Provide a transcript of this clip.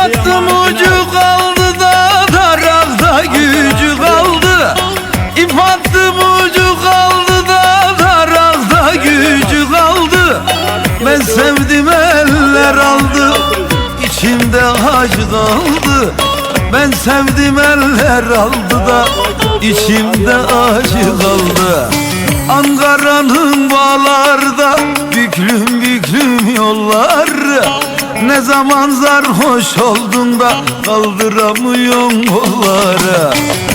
Battım ucu kaldı da darakta gücü kaldı. İfattım ucu kaldı da darakta gücü kaldı. Ben sevdim eller aldı içimde acı kaldı. Ben sevdim eller aldı da içimde acı kaldı. Ankara'nın bağlarda büklüm ne zaman sarhoş oldun da kaldıramıyorsun Ankara'nın